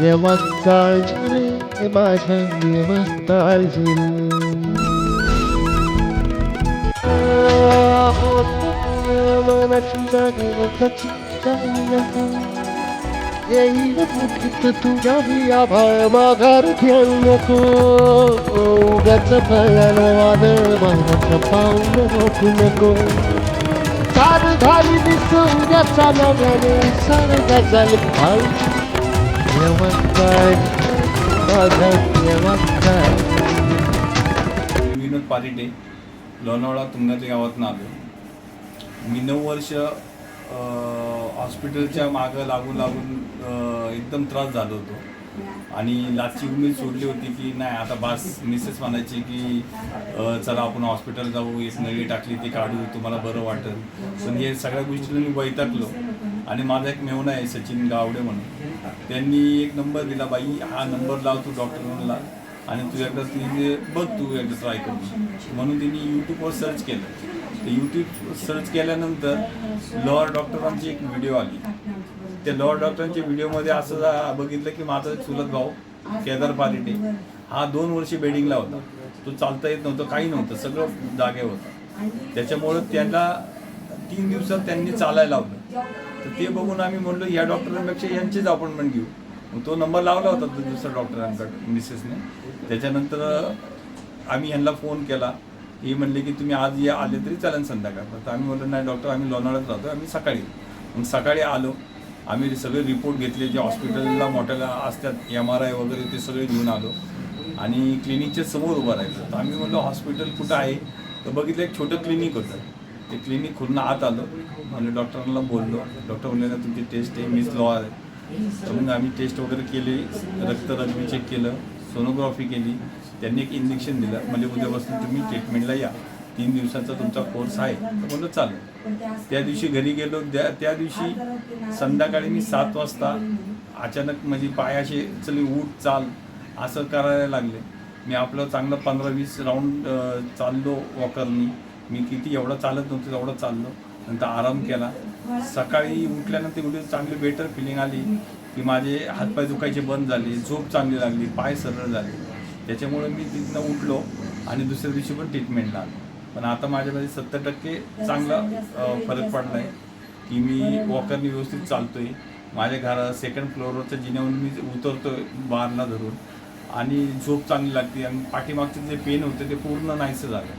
रे देवताळजी माझ्या देवताळजी येईल तुझ्या आभाळ माघार घेऊ नको उगाच फळानं वादळ मनाचं पाऊल नको सार झाली दिसून नव्याने गजाल भाऊ विनोद पारिटे लोणावळा तुंगाच्या गावातून आलो मी नऊ वर्ष हॉस्पिटलच्या मागं लागून लागून एकदम त्रास झालो होतो. आणि लाचची उमेद सोडली होती की नाही आता बास मिसेस म्हणायची की चला आपण हॉस्पिटल जाऊ एक नळी टाकली ती काढू तुम्हाला बरं वाटेल. पण हे सगळ्या गोष्टीला मी वैतागलो. आणि माझा एक मेवणा आहे सचिन गावडे म्हणून. त्यांनी एक नंबर दिला बाई हा नंबर लाव तू डॉक्टर म्हणला आणि तू एकदा तिने बघ तू एकदा ट्राय करून म्हणून तिने यूट्यूबवर सर्च केलं. ते यूट्यूब सर्च केल्यानंतर लॉअर डॉक्टरांची एक व्हिडिओ आली. त्या लॉअर डॉक्टरांच्या व्हिडिओमध्ये असं बघितलं की माझा एक चुलत भाऊ केदार पालिटे हा दोन वर्षी बेडिंगला होता. तो चालता येत नव्हतं काही नव्हतं सगळं जागे होतं. त्याच्यामुळं त्यांना तीन दिवसात त्यांनी चालायला लावलं. तर ते बघून आम्ही म्हणलो या डॉक्टरांपेक्षा यांचीच अपॉइंटमेंट घेऊ. मग तो नंबर लावला होता तो दुसऱ्या डॉक्टरांकडे मिसेसने. त्याच्यानंतर आम्ही यांना फोन केला. हे म्हणले की तुम्ही आज या आले तरी चालेल संध्याकाळ तर आम्ही म्हणलो नाही डॉक्टर आम्ही लोणावळ्यात राहतो आम्ही सकाळी. मग सकाळी आलो. आम्ही सगळे रिपोर्ट घेतले जे हॉस्पिटलला मोठ्याला असतात एम आर आय वगैरे ते सगळे घेऊन आलो. आणि क्लिनिकच्या समोर उभं राहिलो. तर आम्ही म्हणलो हॉस्पिटल कुठं आहे? तर बघितलं एक छोटं क्लिनिक होतं. ते क्लिनिक खुलून आत आलो म्हणजे डॉक्टरांना बोललो. डॉक्टर बोलले ना तुमची टेस्ट आहे मीच लॉ आहे. तर मग आम्ही टेस्ट वगैरे केली रक्त रग्बी चेक केलं सोनोग्राफी केली. त्यांनी एक इंजेक्शन दिलं. म्हणजे उद्यापासून तुम्ही ट्रीटमेंटला या. तीन दिवसाचा तुमचा कोर्स आहे. तर म्हणलं चालेल. त्या दिवशी घरी गेलो. त्या त्या दिवशी संध्याकाळी मी सात वाजता अचानक म्हणजे पाय असे चली उठ चाल असं करायला लागले. मी आपलं चांगलं पंधरा वीस राऊंड चाललो वॉकरनी मी किती एवढं चालत नव्हतं तेवढं चाललो. नंतर आराम केला. सकाळी उठल्यानंतर एवढी चांगली बेटर फिलिंग आली. की माझे हातपाय दुखायचे बंद झाले झोप चांगली लागली पाय सरळ झाले. त्याच्यामुळे मी तिथनं उठलो आणि दुसऱ्या दिवशी पण ट्रीटमेंटला आलो. पण आता माझ्यामध्ये सत्तर टक्के चांगला फरक पडला आहे की मी वॉकरनी व्यवस्थित चालतो आहे माझ्या घरा सेकंड फ्लोअरवरच्या जिन्यावरून मी उतरतो बारला धरून. आणि झोप चांगली लागते. आणि पाठीमागचे जे पेन होते ते पूर्ण नाहीसं झालं.